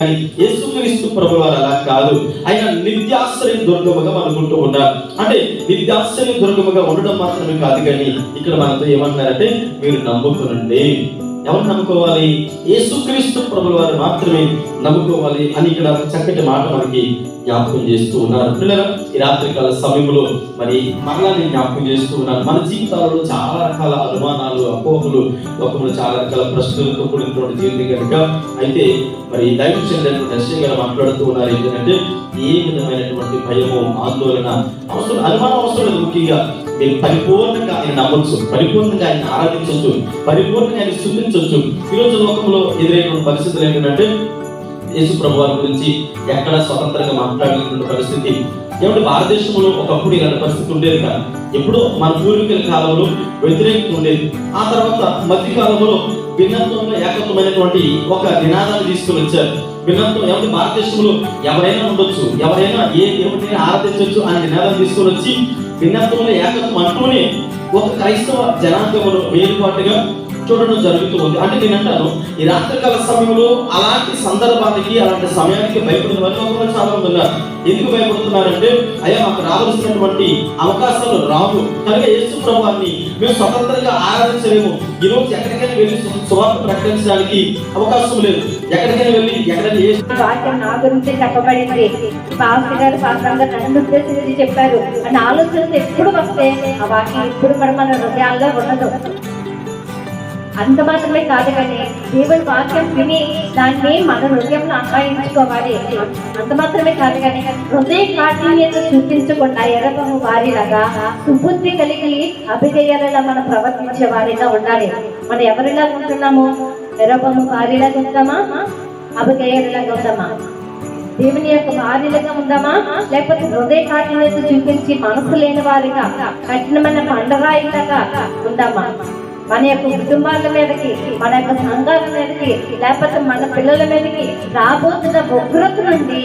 కానీ యేసుక్రీస్తు ప్రభు వారు అలా కాదు. ఆయన నిత్యాశ్రయ దుర్గముగా అనుకుంటూ ఉన్నారు. అంటే నిత్యాశ్రయ దుర్గముగా ఉండడం మాత్రమే కాదు కానీ ఇక్కడ మనతో ఏమంటున్నారంటే మీరు నమ్ముకునండి. ఎవరు నమ్ముకోవాలి? యేసుక్రీస్తు ప్రభుల వారు మాత్రమే నమ్ముకోవాలి అని ఇక్కడ చక్కటి మాట మనకి జ్ఞాపకం చేస్తూ ఉన్నారు. పిల్లలు ఈ రాత్రికాల సమయంలో మరి మరలా నేను జ్ఞాపకం చేస్తూ ఉన్నాను మన జీవితాలలో చాలా రకాల అనుమానాలు అపోహలు లోకంలో చాలా రకాల ప్రశ్నలతో కూడినటువంటి జీవితం కనుక అయితే మరి దైవ చెందినటువంటి దర్శనం గారు మాట్లాడుతూ ఉన్నారు. ఏంటంటే ఏ విధమైనటువంటి భయము ఆందోళన అవసరం అనుమానం అవసరం లేదు ముఖ్యంగా. మీరు పరిపూర్ణంగా ఆయన నమ్మచ్చు పరిపూర్ణంగా ఆయన ఆరాధించవచ్చు పరిపూర్ణంగా ఆయన స్థుతించవచ్చు ఈరోజు లోకంలో ఎదురైన పరిస్థితులు ఏంటంటే యేసు ప్రభు వారి గురించి ఎక్కడ స్వతంత్రంగా మాట్లాడలేటువంటి పరిస్థితి. ఏమంటే భారతదేశంలో ఒకప్పుడు ఇలాంటి పరిస్థితి ఉండేది కాదు. ఎప్పుడో మన పూర్వీకుల కాలంలో వ్యతిరేకత ఉండేది. ఆ తర్వాత మధ్య కాలంలో భిన్నత్వంలో ఏకత్వమైనటువంటి ఒక నినాదాన్ని తీసుకుని వచ్చారు. భిన్నత్వం ఏమంటే భారతదేశంలో ఎవరైనా ఉండొచ్చు ఎవరైనా ఏ దేవుడిని ఆరాధించవచ్చు అనే నినాదం తీసుకుని వచ్చి భిన్నత్వంలో ఏకత్వం అంటూనే ఒక క్రైస్తవ జనాంగమును వేరుపాటుగా చూడడం జరుగుతూ ఉంది అంటే నేను అంటాను ఈ రాత్రికాల సమయంలో అలాంటి సందర్భానికి అలాంటి సమయానికి భయపడిన వారు లోకంలో చాలా మంది ఉన్నారు. ఎందుకు భయపడుతున్నారంటే అయ్యా మాకు రావాల్సినటువంటి అవకాశాలు రావు. కనుక యేసు ప్రభువాన్ని మేము స్వతంత్రంగా ఆరాధించలేము. ఈరోజు ఎక్కడికైనా వెళ్ళి సు- సువార్త ప్రకటించడానికి అవకాశం లేదు. ఎక్కడికైనా వెళ్ళి ఎక్కడైనా ఏ వాక్యం నా గురించి చెప్పబడింది. పాస్టర్ గారు పాస్టర్ గారు నన్ను ఉద్దేశించి చెప్పారు. అని ఆలోచనలు ఎప్పుడు వస్తే ఆ వాక్యం ఇప్పుడు కూడా మన హృదయాల్లో ఉండదు. అంత మాత్రమే కాదు కానీ దేవుని వాక్యం విని దాన్ని మన హృదయంలో అన్వయించుకోవాలి. అంత మాత్రమే కాదు కానీ హృదయ కాఠిన్యత చూపించకుండా ఎరగము వారిలాగా సుబుద్ధి కలిగి అభిజయాలలో మనం ప్రవర్తించే వారిగా ఉండాలి. మనం ఎవరిలా ఉంటున్నాము ఎరగము వారిలాగా ఉందామా? అభిజయాలుగా ఉందామా? దేవుని యొక్క భార్యలుగా ఉందామా? లేకపోతే హృదయ కాఠిన్యత చూపించి మనసు లేని వారిగా కఠినమైన పండరాయిలాగా ఉందామా? మన యొక్క కుటుంబాల మీదకి మన యొక్క సంఘాల మీదకి లేకపోతే మన పిల్లల మీదకి రాబోతున్న ఉగ్రత నుండి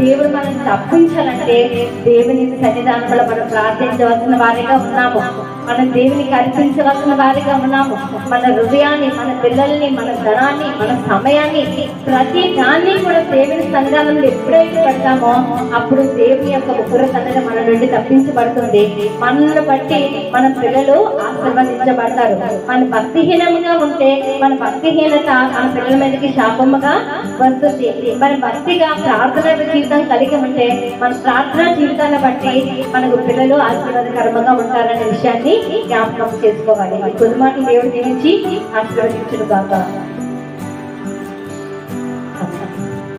దేవుడు మనం తప్పించాలంటే దేవుని సన్నిధానంలో మనం ప్రార్థించవలసిన వారిగా ఉన్నాము. మనం దేవునికి అర్పించవలసిన వారిగా ఉన్నాము. మన హృదయాన్ని మన పిల్లల్ని మన ధనాన్ని మన సమయాన్ని ప్రతి దాన్ని కూడా దేవుని సన్నిధానంలో ఎప్పుడైతే పెడతామో అప్పుడు దేవుని యొక్క ఉగ్రత అనేది మన నుండి తప్పించబడుతుంది. మనల్ని బట్టి మన పిల్లలు ఆశీర్వదించబడతారు మన భక్తిహీనంగా ఉంటే మన భక్తిహీనత మన పిల్లల మీదకి శాపముగా వస్తుంది. మన భక్తిగా ప్రార్థన జీవితం కలిగి ఉంటే మన ప్రార్థన జీవితాన్ని బట్టి మనకు పిల్లలు ఆశీర్వాదకరంగా ఉంటారనే విషయాన్ని జ్ఞాపకం చేసుకోవాలి. ఈ దేవుడు దీవించి ఆశీర్వదించును